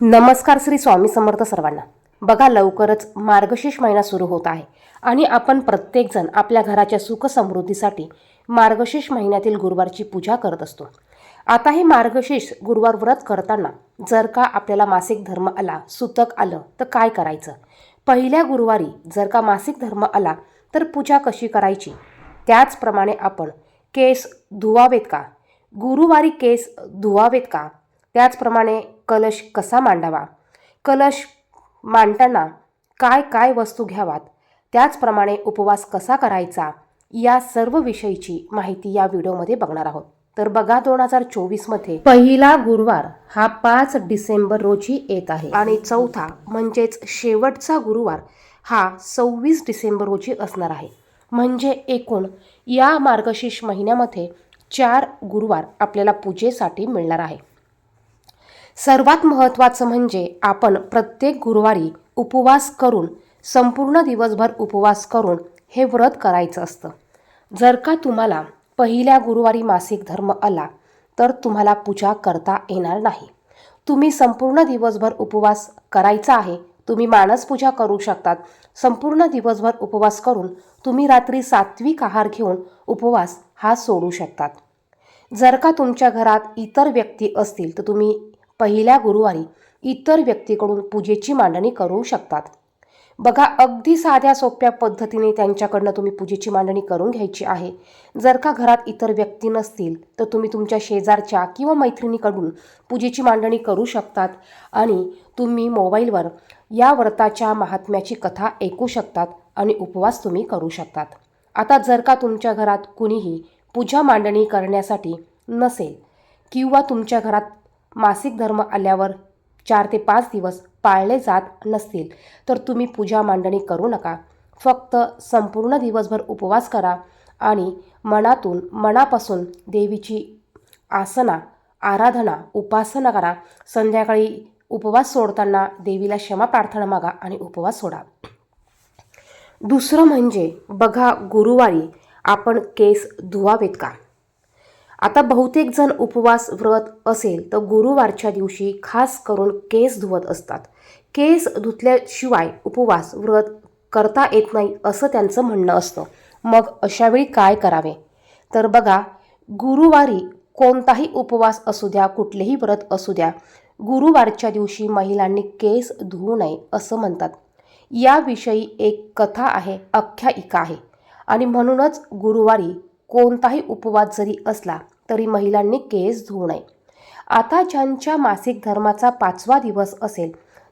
नमस्कार श्री स्वामी समर्थ सर्वांना. बघा लवकरच मार्गशीर्ष महिना सुरू होत आहे आणि आपण प्रत्येकजण आपल्या घराच्या सुख समृद्धीसाठी मार्गशीर्ष महिन्यातील गुरुवारची पूजा करत असतो. आता हे मार्गशीर्ष गुरुवार व्रत करताना जर का आपल्याला मासिक धर्म आला सुतक आलं तर काय करायचं? पहिल्या गुरुवारी जर का मासिक धर्म आला तर पूजा कशी करायची? त्याचप्रमाणे आपण केस धुवावेत का? गुरुवारी केस धुवावेत का? त्याचप्रमाणे कलश कसा मांडावा? कलश मांडताना काय काय वस्तू घ्यावात? त्याचप्रमाणे उपवास कसा करायचा? या सर्व विषयीची माहिती या व्हिडिओमध्ये बघणार आहोत. तर बघा दोन हजार चोवीसमध्ये पहिला गुरुवार हा पाच डिसेंबर रोजी येत आहे. आणि चौथा म्हणजेच शेवटचा गुरुवार हा सव्वीस डिसेंबर रोजी असणार आहे. म्हणजे एकूण या मार्गशीर्ष महिन्यामध्ये चार गुरुवार आपल्याला पूजेसाठी मिळणार आहे. सर्वात महत्त्वाचं म्हणजे आपण प्रत्येक गुरुवारी उपवास करून संपूर्ण दिवसभर उपवास करून हे व्रत करायचं असतं. जर का तुम्हाला पहिल्या गुरुवारी मासिक धर्म आला तर तुम्हाला पूजा करता येणार नाही. तुम्ही संपूर्ण दिवसभर उपवास करायचा आहे तुम्ही मानसपूजा करू शकतात. संपूर्ण दिवसभर उपवास करून तुम्ही रात्री सात्विक आहार घेऊन उपवास हा सोडू शकतात. जर का तुमच्या घरात इतर व्यक्ती असतील तर तुम्ही पहिल्या गुरुवारी इतर व्यक्तीकडून पूजेची मांडणी करू शकतात. बघा अगदी साध्या सोप्या पद्धतीने त्यांच्याकडनं तुम्ही पूजेची मांडणी करून घ्यायची आहे. जर का घरात इतर व्यक्ती नसतील तर तुम्ही तुमच्या शेजारच्या किंवा मैत्रिणीकडून पूजेची मांडणी करू शकतात आणि तुम्ही मोबाईलवर या व्रताच्या महात्म्याची कथा ऐकू शकतात आणि उपवास तुम्ही करू शकतात. आता जर का तुमच्या घरात कुणीही पूजा मांडणी करण्यासाठी नसेल किंवा तुमच्या घरात मासिक धर्म आल्यावर चार ते पाच दिवस पाळले जात नसतील. तर तुम्ही पूजा मांडणी करू नका. फक्त संपूर्ण दिवसभर उपवास करा आणि मनातून मनापासून देवीची आसना आराधना उपासना करा. संध्याकाळी उपवास सोडताना देवीला क्षमा प्रार्थना मागा आणि उपवास सोडा. दुसरं म्हणजे बघा गुरुवारी आपण केस धुवावेत का? आता बहुतेक जण उपवास व्रत असेल तर गुरुवारच्या दिवशी खास करून केस धुवत असतात. केस धुतल्याशिवाय उपवास व्रत करता येत नाही असं त्यांचं म्हणणं असतं. मग अशावेळी काय करावे? तर बघा गुरुवारी कोणताही उपवास असू द्या कुठलेही व्रत असू द्या गुरुवारच्या दिवशी महिलांनी केस धुवू नये असं म्हणतात. याविषयी एक कथा आहे आख्यायिका आहे. आणि म्हणूनच गुरुवारी कोणताही उपवास जरी असला तरी महिलांनी केस धुवू नये. आता ज्यांच्या मासिक धर्माचा पाचवा दिवस असेल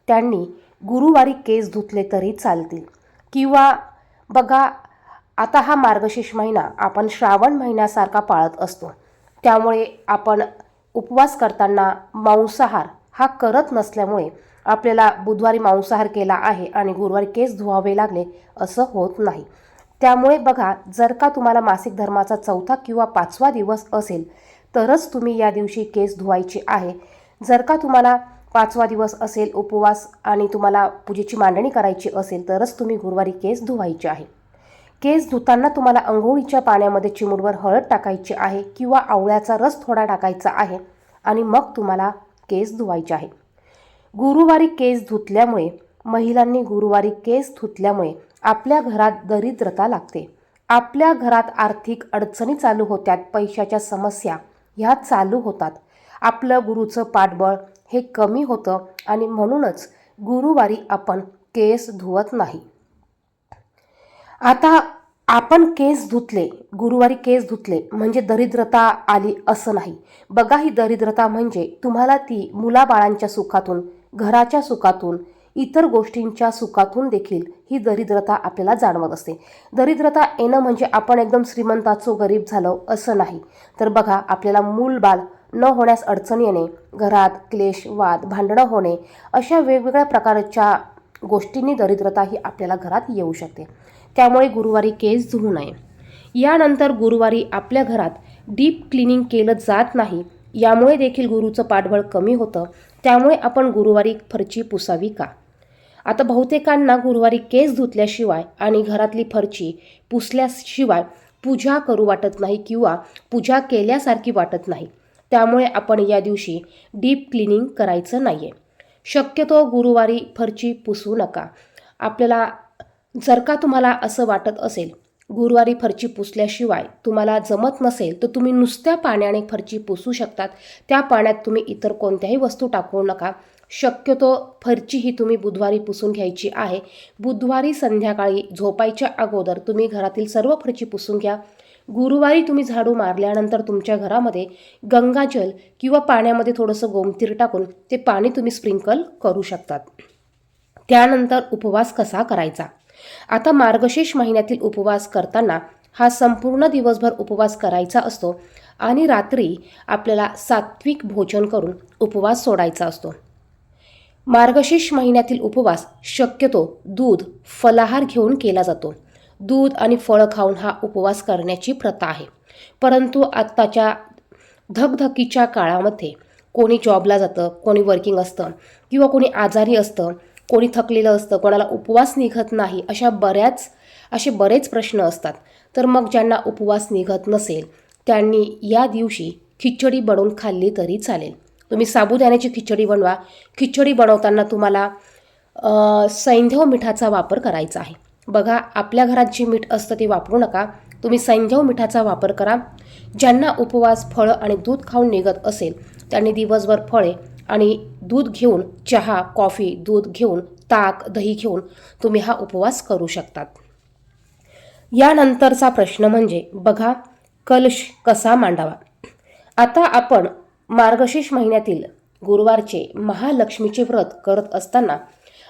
त्यांनी गुरुवारी केस धुतले तरी चालतील. किंवा बघा आता हा मार्गशीर्ष महिना आपण श्रावण महिन्यासारखा पाळत असतो. त्यामुळे आपण उपवास करताना मांसाहार हा करत नसल्यामुळे आपल्याला बुधवारी मांसाहार केला आहे आणि गुरुवारी केस धुवावे लागले असं होत नाही. त्यामुळे बघा जर का तुम्हाला मासिक धर्माचा चौथा किंवा पाचवा दिवस असेल तरच तुम्ही या दिवशी केस धुवायचे आहे. जर का तुम्हाला पाचवा दिवस असेल उपवास आणि तुम्हाला पूजेची मांडणी करायची असेल तरच तुम्ही गुरुवारी केस धुवायचे आहे. केस धुताना तुम्हाला अंघोळीच्या पाण्यामध्ये चिमुडवर हळद टाकायची आहे किंवा आवळ्याचा रस थोडा टाकायचा आहे आणि मग तुम्हाला केस धुवायचे आहे. गुरुवारी केस धुतल्यामुळे महिलांनी गुरुवारी केस धुतल्यामुळे आपल्या घरात दरिद्रता लागते. आपल्या घरात आर्थिक अडचणी चालू होत्यात पैशाच्या समस्या ह्या चालू होतात. आपलं गुरुचं पाठबळ हे कमी होतं आणि म्हणूनच गुरुवारी आपण केस धुवत नाही. आता आपण केस धुतले गुरुवारी केस धुतले म्हणजे दरिद्रता आली असं नाही. बघा ही दरिद्रता म्हणजे तुम्हाला ती मुलाबाळांच्या सुखातून घराच्या सुखातून इतर गोष्टींच्या सुखातून देखील ही दरिद्रता आपल्याला जाणवत असते. दरिद्रता येणं म्हणजे आपण एकदम श्रीमंताचो गरीब झालो असं नाही. तर बघा आपल्याला मूल बाल न होण्यास अडचण येणे घरात क्लेश वाद भांडणं होणे अशा वेगवेगळ्या प्रकारच्या गोष्टींनी दरिद्रता ही आपल्याला घरात येऊ शकते. त्यामुळे गुरुवारी केस धुवू नये. यानंतर गुरुवारी आपल्या घरात डीप क्लिनिंग केलं जात नाही. यामुळे देखील गुरुचं पाठबळ कमी होतं. त्यामुळे आपण गुरुवारी फरची पुसावी का? आता बहुतेकांना गुरुवारी केस धुतल्याशिवाय आणि घरातली फरची पुसल्याशिवाय पूजा करू वाटत नाही किंवा पूजा केल्यासारखी वाटत नाही. त्यामुळे आपण या दिवशी डीप क्लिनिंग करायचं नाही आहे शक्यतो गुरुवारी फरची पुसू नका. आपल्याला जर का तुम्हाला असं वाटत असेल गुरुवारी फरची पुसल्याशिवाय तुम्हाला जमत नसेल तर तुम्ही नुसत्या पाण्याने फरची पुसू शकतात. त्या पाण्यात तुम्ही इतर कोणत्याही वस्तू टाकू नका. शक्यतो फरची ही तुम्ही बुधवारी पुसून घ्यायची आहे. बुधवारी संध्याकाळी झोपायच्या अगोदर तुम्ही घरातील सर्व फरची पुसून घ्या. गुरुवारी तुम्ही झाडू मारल्यानंतर तुमच्या घरामध्ये गंगाजल किंवा पाण्यामध्ये थोडंसं गोमतीर टाकून ते पाणी तुम्ही स्प्रिंकल करू शकतात. त्यानंतर उपवास कसा करायचा? आता मार्गशीर्ष महिन्यातील उपवास करताना हा संपूर्ण दिवसभर उपवास करायचा असतो आणि रात्री आपल्याला सात्विक भोजन करून उपवास सोडायचा असतो. मार्गशीर्ष महिन्यातील उपवास शक्यतो दूध फलाहार घेऊन केला जातो. दूध आणि फळं खाऊन हा उपवास करण्याची प्रथा आहे. परंतु आत्ताच्या धकधकीच्या काळामध्ये कोणी जॉबला जातं कोणी वर्किंग असतं किंवा कोणी आजारी असतं कोणी थकलेलं असतं कोणाला उपवास निघत नाही अशा बऱ्याच असे बरेच प्रश्न असतात. तर मग ज्यांना उपवास निघत नसेल त्यांनी या दिवशी खिचडी बनवून खाल्ली तरी चालेल. तुम्ही साबुदाण्याची खिचडी बनवा. खिचडी बनवताना तुम्हाला सैंधव मिठाचा वापर करायचा आहे. बघा आपल्या घरात जे मीठ असतं ते वापरू नका. तुम्ही सैंधव मिठाचा वापर करा. ज्यांना उपवास फळं आणि दूध खाऊन निघत असेल त्यांनी दिवसभर फळे आणि दूध घेऊन चहा कॉफी दूध घेऊन ताक दही घेऊन तुम्ही हा उपवास करू शकतात. यानंतरचा प्रश्न म्हणजे बघा कलश कसा मांडावा? आता आपण मार्गशीर्ष महिन्यातील गुरुवारचे महालक्ष्मीचे व्रत करत असताना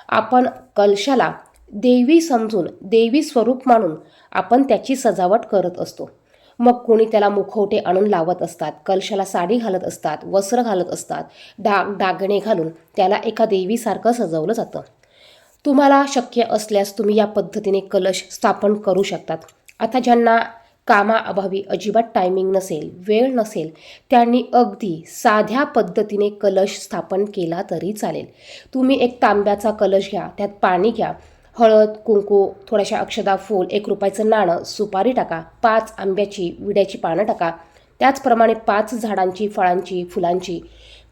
आपण कलशाला देवी समजून देवी स्वरूप मानून आपण त्याची सजावट करत असतो. मग कोणी त्याला मुखवटे आणून लावत असतात कलशाला साडी घालत असतात वस्त्र घालत असतात डाग डागणे घालून त्याला एका देवीसारखं सजवलं जातं. तुम्हाला शक्य असल्यास तुम्ही या पद्धतीने कलश स्थापन करू शकतात. आता ज्यांना कामाअभावी अजिबात टायमिंग नसेल वेळ नसेल त्यांनी अगदी साध्या पद्धतीने कलश स्थापन केला तरी चालेल. तुम्ही एक तांब्याचा कलश घ्या त्यात पाणी घ्या हळद कुंकू थोड्याशा अक्षदा फूल एक रुपयाचं नाणं सुपारी टाका पाच आंब्याची विड्याची पानं टाका त्याचप्रमाणे पाच झाडांची फळांची फुलांची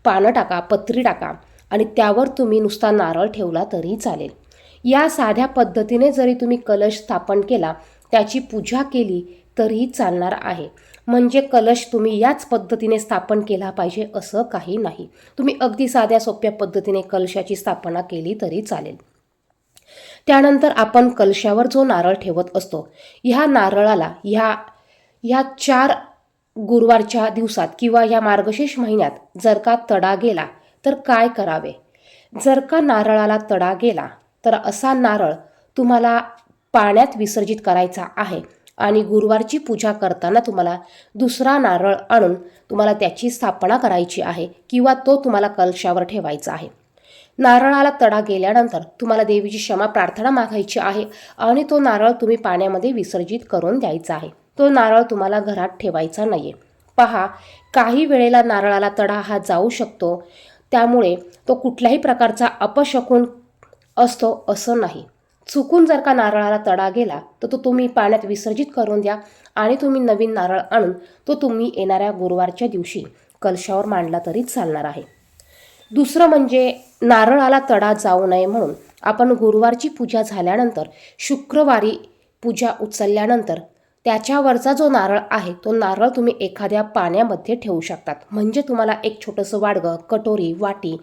पानं टाका पत्री टाका आणि त्यावर तुम्ही नुसता नारळ ठेवला तरी चालेल. या साध्या पद्धतीने जरी तुम्ही कलश स्थापन केला त्याची पूजा केली तरीही चालणार आहे. म्हणजे कलश तुम्ही याच पद्धतीने स्थापन केला पाहिजे असं काही नाही. तुम्ही अगदी साध्या सोप्या पद्धतीने कलशाची स्थापना केली तरी चालेल. त्यानंतर आपण कलशावर जो नारळ ठेवत असतो ह्या नारळाला ह्या ह्या चार गुरुवारच्या दिवसात किंवा ह्या मार्गशीर्ष महिन्यात जर का तडा गेला तर काय करावे? जर का नारळाला तडा गेला तर असा नारळ तुम्हाला पाण्यात विसर्जित करायचा आहे. आणि गुरुवारची पूजा करताना तुम्हाला दुसरा नारळ आणून तुम्हाला त्याची स्थापना करायची आहे किंवा तो तुम्हाला कलशावर ठेवायचा आहे. नारळाला तडा गेल्यानंतर तुम्हाला देवीची क्षमा प्रार्थना मागायची आहे आणि तो नारळ तुम्ही पाण्यामध्ये विसर्जित करून द्यायचा आहे. तो नारळ तुम्हाला घरात ठेवायचा नाही पहा काही वेळेला नारळाला तडा हा जाऊ शकतो. त्यामुळे तो कुठल्याही प्रकारचा अपशकून असतो असं नाही. चुकून जर का नारळाला तडा गेला तर तो तुम्ही पाण्यात विसर्जित करून द्या आणि तुम्ही नवीन नारळ आणून तो तुम्ही येणाऱ्या गुरुवारच्या दिवशी कलशावर मांडला तरी चालणार आहे. दुसरं म्हणजे नारळाला तडा जाऊ नये म्हणून आपण गुरुवारची पूजा झाल्यानंतर शुक्रवारी पूजा उचलल्यानंतर त्याच्यावरचा जो नारळ आहे तो नारळ तुम्ही एखाद्या पाण्यामध्ये ठेवू शकतात. म्हणजे तुम्हाला एक छोटंसं वाडगं कटोरी वाटी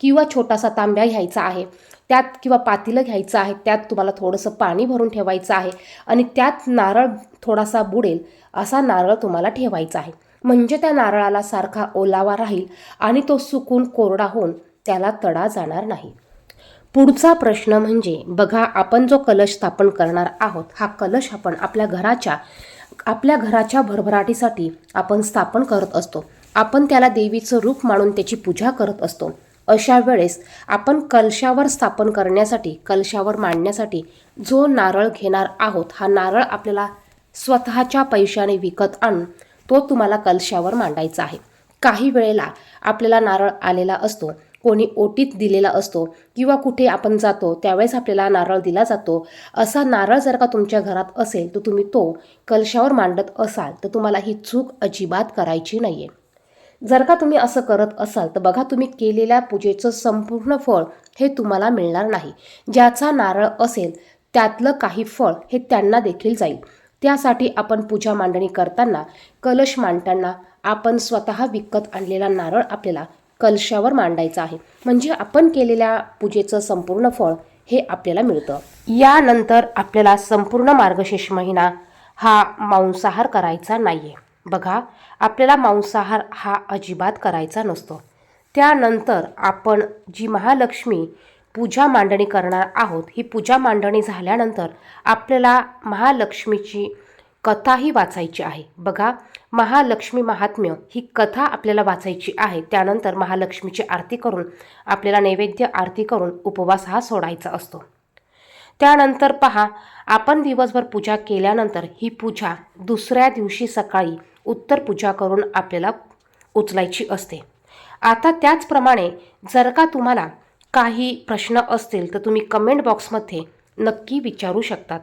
किंवा छोटासा तांब्या घ्यायचा आहे. त्यात किंवा पातीलं घ्यायचं आहे त्यात तुम्हाला थोडंसं पाणी भरून ठेवायचं आहे आणि त्यात नारळ थोडासा बुडेल असा नारळ तुम्हाला ठेवायचा आहे. म्हणजे त्या नारळाला सारखा ओलावा राहील आणि तो सुकून कोरडा होऊन त्याला तडा जाणार नाही. पुढचा प्रश्न म्हणजे बघा आपण जो कलश स्थापन करणार आहोत हा कलश आपण आपल्या घराच्या आपल्या घराच्या भरभराटीसाठी आपण स्थापन करत असतो. आपण त्याला देवीचं रूप मानून त्याची पूजा करत असतो. अशा वेळेस आपण कलशावर स्थापन करण्यासाठी कलशावर मांडण्यासाठी जो नारळ घेणार आहोत हा नारळ आपल्याला स्वतःच्या पैशाने विकत आणून तो तुम्हाला कलशावर मांडायचा आहे. काही वेळेला आपल्याला नारळ आलेला असतो कोणी ओटीत दिलेला असतो किंवा कुठे आपण जातो त्यावेळेस आपल्याला नारळ दिला जातो. असा नारळ जर का तुमच्या घरात असेल तर तुम्ही तो कलशावर मांडत असाल तर तुम्हाला ही चूक अजिबात करायची नाही आहे जर का तुम्ही असं करत असाल तर बघा तुम्ही केलेल्या पूजेचं संपूर्ण फळ हे तुम्हाला मिळणार नाही. ज्याचा नारळ असेल त्यातलं काही फळ हे त्यांना देखील जाईल. त्यासाठी आपण पूजा मांडणी करताना कलश मांडताना आपण स्वतः विकत आणलेला नारळ आपल्याला कलशावर मांडायचा आहे. म्हणजे आपण केलेल्या पूजेचं संपूर्ण फळ हे आपल्याला मिळतं. यानंतर आपल्याला संपूर्ण मार्गशीर्ष महिना हा मांसाहार करायचा नाही आहे बघा आपल्याला मांसाहार हा अजिबात करायचा नसतो. त्यानंतर आपण जी महालक्ष्मी पूजा मांडणी करणार आहोत ही पूजा मांडणी झाल्यानंतर आपल्याला महालक्ष्मीची कथाही वाचायची आहे. बघा महालक्ष्मी महात्म्य ही कथा आपल्याला वाचायची आहे. त्यानंतर महालक्ष्मीची आरती करून आपल्याला नैवेद्य आरती करून उपवास हा सोडायचा असतो. त्यानंतर पहा आपण दिवसभर पूजा केल्यानंतर ही पूजा दुसऱ्या दिवशी सकाळी उत्तर पूजा करून आपल्याला उचलायची असते. आता त्याचप्रमाणे जर का तुम्हाला काही प्रश्न असतील तर तुम्ही कमेंट बॉक्समध्ये नक्की विचारू शकतात.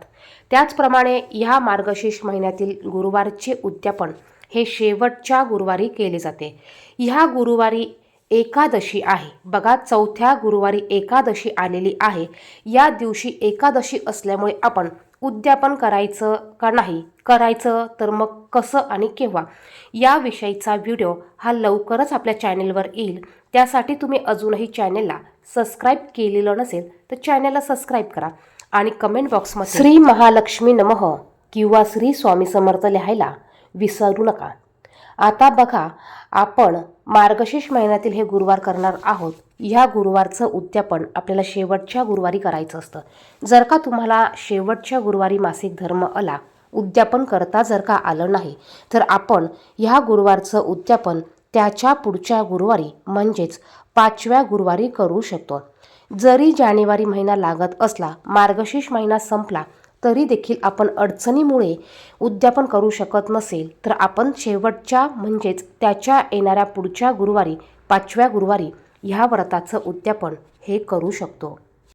त्याचप्रमाणे ह्या मार्गशीर्ष महिन्यातील गुरुवारचे उद्यापन हे शेवटच्या गुरुवारी केले जाते. ह्या गुरुवारी एकादशी आहे. बघा चौथ्या गुरुवारी एकादशी आलेली आहे. या दिवशी एकादशी असल्यामुळे आपण उद्यापन करायचं का नाही? करायचं तर मग कसं आणि केव्हा? याविषयीचा व्हिडिओ हा लवकरच आपल्या चॅनेलवर येईल. त्यासाठी तुम्ही अजूनही चॅनेलला सबस्क्राईब केलेलं नसेल तर चॅनेलला सबस्क्राईब करा आणि कमेंट बॉक्समध्ये श्री महालक्ष्मी नमः किंवा श्री स्वामी समर्थ लिहायला विसरू नका. आता बघा आपण मार्गशीर्ष महिन्यातील हे गुरुवार करणार आहोत. ह्या गुरुवारचं उद्यापन आपल्याला शेवटच्या गुरुवारी करायचं असतं. जर का तुम्हाला शेवटच्या गुरुवारी मासिक धर्म आला उद्यापन करता जर का आलं नाही तर आपण ह्या गुरुवारचं उद्यापन त्याच्या पुढच्या गुरुवारी म्हणजेच पाचव्या गुरुवारी करू शकतो. जरी जानेवारी महिना लागत असला मार्गशीर्ष महिना संपला तरी देखील आपण अडचणीमुळे उद्यापन करू शकत नसेल तर आपण शेवटच्या म्हणजेच त्याच्या येणाऱ्या पुढच्या गुरुवारी पाचव्या गुरुवारी ह्या व्रताचं उद्यापन हे करू शकतो.